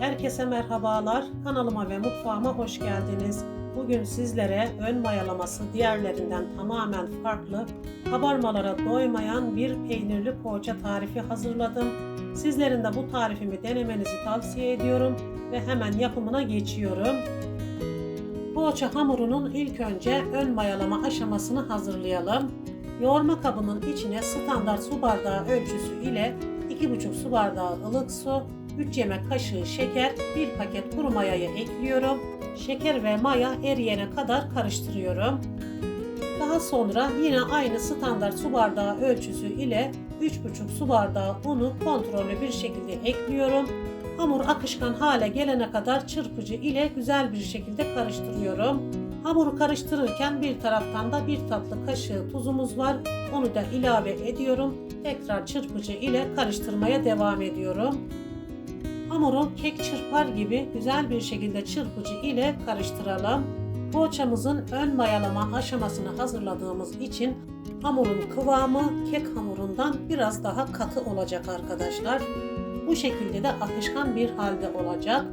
Herkese merhabalar. Kanalıma ve mutfağıma hoş geldiniz. Bugün sizlere ön mayalaması diğerlerinden tamamen farklı, kabarmalara doymayan bir peynirli poğaça tarifi hazırladım. Sizlerin de bu tarifimi denemenizi tavsiye ediyorum ve hemen yapımına geçiyorum. Poğaça hamurunun ilk önce ön mayalama aşamasını hazırlayalım. Yoğurma kabının içine standart su bardağı ölçüsü ile 2,5 su bardağı ılık su, 3 yemek kaşığı şeker, 1 paket kuru mayayı ekliyorum. Şeker ve maya eriyene kadar karıştırıyorum. Daha sonra yine aynı standart su bardağı ölçüsü ile 3,5 su bardağı unu kontrollü bir şekilde ekliyorum. Hamur akışkan hale gelene kadar çırpıcı ile güzel bir şekilde karıştırıyorum. Hamuru karıştırırken bir taraftan da bir tatlı kaşığı tuzumuz var. Onu da ilave ediyorum. Tekrar çırpıcı ile karıştırmaya devam ediyorum. Hamuru kek çırpar gibi güzel bir şekilde çırpıcı ile karıştıralım. Poğaçamızın ön mayalama aşamasını hazırladığımız için hamurun kıvamı kek hamurundan biraz daha katı olacak arkadaşlar. Bu şekilde de akışkan bir halde olacak.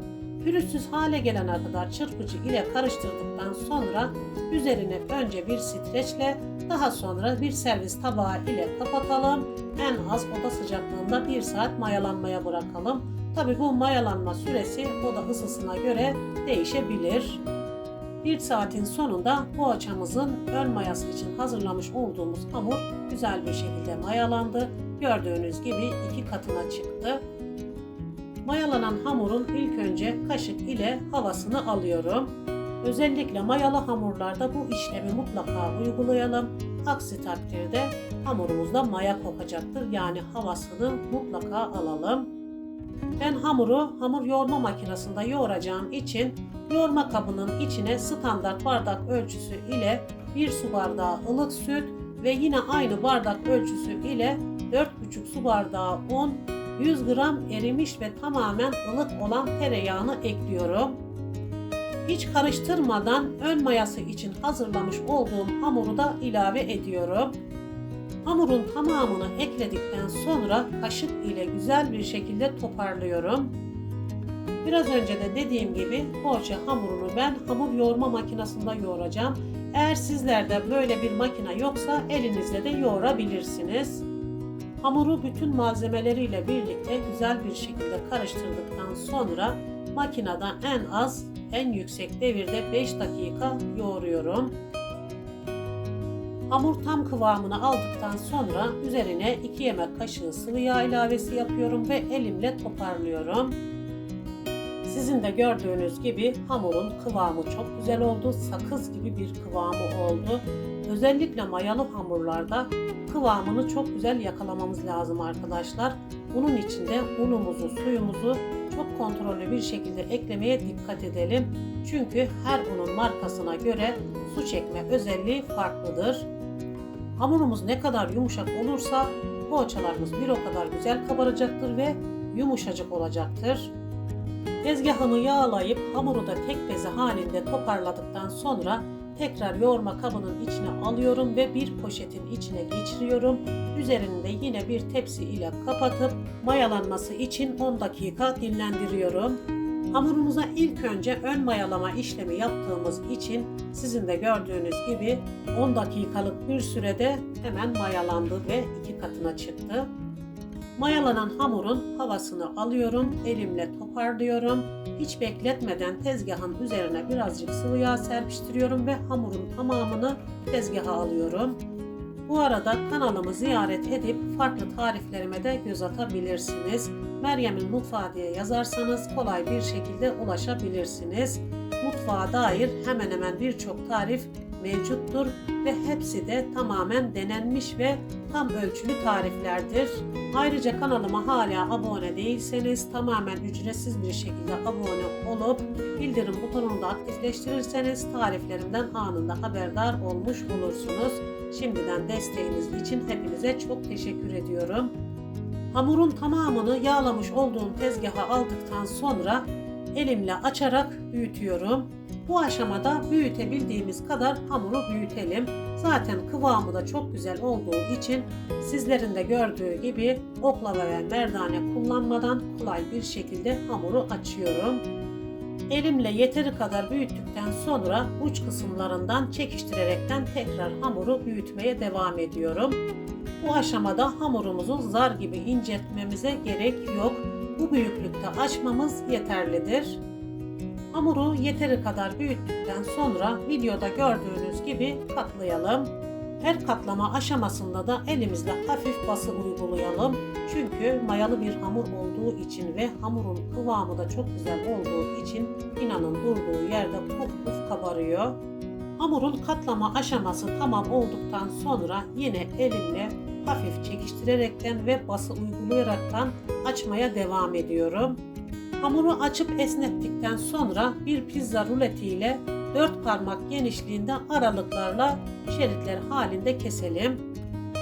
Pürüzsüz hale gelene kadar çırpıcı ile karıştırdıktan sonra üzerine önce bir streçle daha sonra bir servis tabağı ile kapatalım. En az oda sıcaklığında 1 saat mayalanmaya bırakalım. Tabi bu mayalanma süresi oda ısısına göre değişebilir. Bir saatin sonunda poğaçamızın ön mayası için hazırlamış olduğumuz hamur güzel bir şekilde mayalandı. Gördüğünüz gibi iki katına çıktı. Mayalanan hamurun ilk önce kaşık ile havasını alıyorum. Özellikle mayalı hamurlarda bu işlemi mutlaka uygulayalım. Aksi takdirde hamurumuzda maya kokacaktır. Yani havasını mutlaka alalım. Ben hamuru hamur yoğurma makinesinde yoğuracağım için yoğurma kabının içine standart bardak ölçüsü ile 1 su bardağı ılık süt ve yine aynı bardak ölçüsü ile 4,5 su bardağı un, 100 gram erimiş ve tamamen ılık olan tereyağını ekliyorum. Hiç karıştırmadan ön mayası için hazırlamış olduğum hamuru da ilave ediyorum. Hamurun tamamını ekledikten sonra kaşık ile güzel bir şekilde toparlıyorum. Biraz önce de dediğim gibi poğaça hamurunu ben hamur yoğurma makinesinde yoğuracağım. Eğer sizlerde böyle bir makine yoksa elinizle de yoğurabilirsiniz. Hamuru bütün malzemeleriyle birlikte güzel bir şekilde karıştırdıktan sonra makinede en az en yüksek devirde 5 dakika yoğuruyorum. Hamur tam kıvamını aldıktan sonra üzerine 2 yemek kaşığı sıvı yağ ilavesi yapıyorum ve elimle toparlıyorum. Sizin de gördüğünüz gibi hamurun kıvamı çok güzel oldu. Sakız gibi bir kıvamı oldu. Özellikle mayalı hamurlarda kıvamını çok güzel yakalamamız lazım arkadaşlar. Bunun için de unumuzu, suyumuzu çok kontrollü bir şekilde eklemeye dikkat edelim. Çünkü her unun markasına göre su çekme özelliği farklıdır. Hamurumuz ne kadar yumuşak olursa poğaçalarımız bir o kadar güzel kabaracaktır ve yumuşacık olacaktır. Tezgahımı yağlayıp hamuru da tek beze halinde toparladıktan sonra tekrar yoğurma kabının içine alıyorum ve bir poşetin içine geçiriyorum. Üzerinde yine bir tepsi ile kapatıp mayalanması için 10 dakika dinlendiriyorum. Hamurumuza ilk önce ön mayalama işlemi yaptığımız için sizin de gördüğünüz gibi 10 dakikalık bir sürede hemen mayalandı ve iki katına çıktı. Mayalanan hamurun havasını alıyorum, elimle toparlıyorum. Hiç bekletmeden tezgahın üzerine birazcık sıvı yağ serpiştiriyorum ve hamurun tamamını tezgaha alıyorum. Bu arada kanalımı ziyaret edip farklı tariflerime de göz atabilirsiniz. Meryem'in mutfağı diye yazarsanız kolay bir şekilde ulaşabilirsiniz. Mutfağa dair hemen hemen birçok tarif mevcuttur ve hepsi de tamamen denenmiş ve tam ölçülü tariflerdir. Ayrıca kanalıma hala abone değilseniz tamamen ücretsiz bir şekilde abone olup bildirim butonunu da aktifleştirirseniz tariflerimden anında haberdar olmuş olursunuz. Şimdiden desteğiniz için hepinize çok teşekkür ediyorum. Hamurun tamamını yağlamış olduğum tezgaha aldıktan sonra elimle açarak büyütüyorum. Bu aşamada büyütebildiğimiz kadar hamuru büyütelim. Zaten kıvamı da çok güzel olduğu için sizlerin de gördüğü gibi oklava ve merdane kullanmadan kolay bir şekilde hamuru açıyorum. Elimle yeteri kadar büyüttükten sonra uç kısımlarından çekiştirerekten tekrar hamuru büyütmeye devam ediyorum. Bu aşamada hamurumuzu zar gibi inceltmemize gerek yok. Bu büyüklükte açmamız yeterlidir. Hamuru yeteri kadar büyüttükten sonra videoda gördüğünüz gibi katlayalım. Her katlama aşamasında da elimizle hafif bası uygulayalım. Çünkü mayalı bir hamur olduğu için ve hamurun kıvamı da çok güzel olduğu için inanın durduğu yerde puf puf kabarıyor. Hamurun katlama aşaması tamam olduktan sonra yine elimle hafif çekiştirerekten ve bası uygulayaraktan açmaya devam ediyorum. Hamuru açıp esnettikten sonra bir pizza ruletiyle 4 parmak genişliğinde aralıklarla şeritler halinde keselim.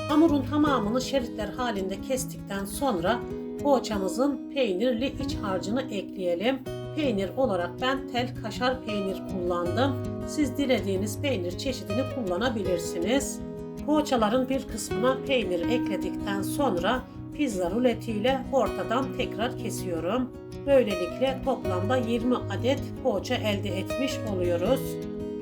Hamurun tamamını şeritler halinde kestikten sonra poğaçamızın peynirli iç harcını ekleyelim. Peynir olarak ben tel kaşar peynir kullandım. Siz dilediğiniz peynir çeşidini kullanabilirsiniz. Poğaçaların bir kısmına peynir ekledikten sonra pizza ruletiyle ortadan tekrar kesiyorum. Böylelikle toplamda 20 adet poğaça elde etmiş oluyoruz.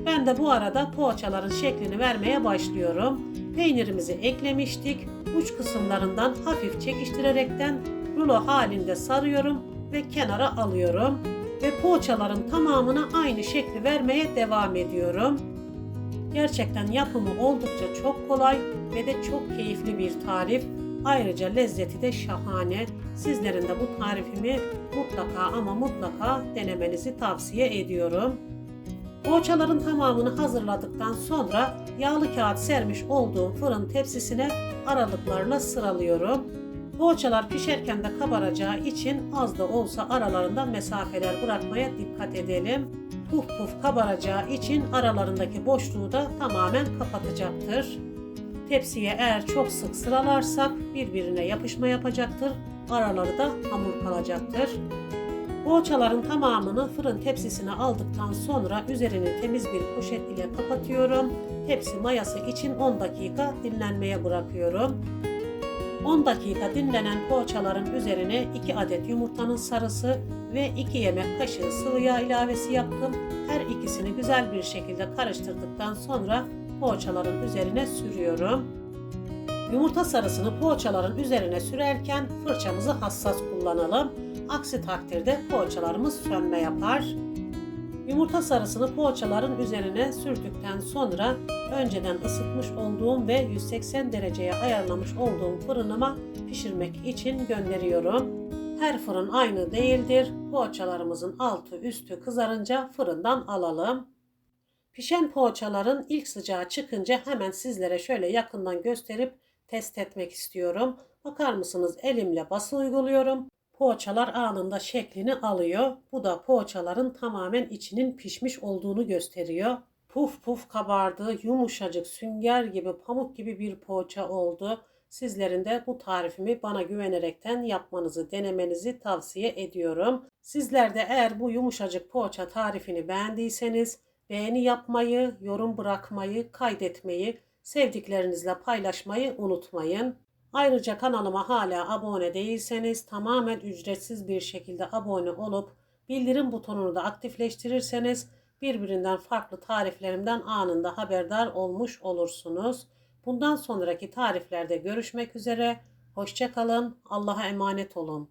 Ben de bu arada poğaçaların şeklini vermeye başlıyorum. Peynirimizi eklemiştik. Uç kısımlarından hafif çekiştirerekten rulo halinde sarıyorum ve kenara alıyorum. Ve poğaçaların tamamına aynı şekli vermeye devam ediyorum. Gerçekten yapımı oldukça çok kolay ve de çok keyifli bir tarif. Ayrıca lezzeti de şahane. Sizlerin de bu tarifimi mutlaka ama mutlaka denemenizi tavsiye ediyorum. Poğaçaların tamamını hazırladıktan sonra yağlı kağıt sermiş olduğum fırın tepsisine aralıklarla sıralıyorum. Poğaçalar pişerken de kabaracağı için az da olsa aralarında mesafeler bırakmaya dikkat edelim. Puf puf kabaracağı için aralarındaki boşluğu da tamamen kapatacaktır. Tepsiye eğer çok sık sıralarsak birbirine yapışma yapacaktır. Araları da hamur kalacaktır. Poğaçaların tamamını fırın tepsisine aldıktan sonra üzerini temiz bir poşet ile kapatıyorum. Tepsi mayası için 10 dakika dinlenmeye bırakıyorum. 10 dakika dinlenen poğaçaların üzerine 2 adet yumurtanın sarısı ve 2 yemek kaşığı sıvı yağ ilavesi yaptım. Her ikisini güzel bir şekilde karıştırdıktan sonra poğaçaların üzerine sürüyorum. Yumurta sarısını poğaçaların üzerine sürerken fırçamızı hassas kullanalım. Aksi takdirde poğaçalarımız sönme yapar. Yumurta sarısını poğaçaların üzerine sürdükten sonra önceden ısıtmış olduğum ve 180 dereceye ayarlamış olduğum fırınıma pişirmek için gönderiyorum. Her fırın aynı değildir. Poğaçalarımızın altı üstü kızarınca fırından alalım. Pişen poğaçaların ilk sıcağı çıkınca hemen sizlere şöyle yakından gösterip test etmek istiyorum. Bakar mısınız elimle bası uyguluyorum. Poğaçalar anında şeklini alıyor. Bu da poğaçaların tamamen içinin pişmiş olduğunu gösteriyor. Puf puf kabardı, yumuşacık, sünger gibi, pamuk gibi bir poğaça oldu. Sizlerin de bu tarifimi bana güvenerekten yapmanızı, denemenizi tavsiye ediyorum. Sizler de eğer bu yumuşacık poğaça tarifini beğendiyseniz beğeni yapmayı, yorum bırakmayı, kaydetmeyi, sevdiklerinizle paylaşmayı unutmayın. Ayrıca kanalıma hala abone değilseniz tamamen ücretsiz bir şekilde abone olup bildirim butonunu da aktifleştirirseniz birbirinden farklı tariflerimden anında haberdar olmuş olursunuz. Bundan sonraki tariflerde görüşmek üzere. Hoşçakalın. Allah'a emanet olun.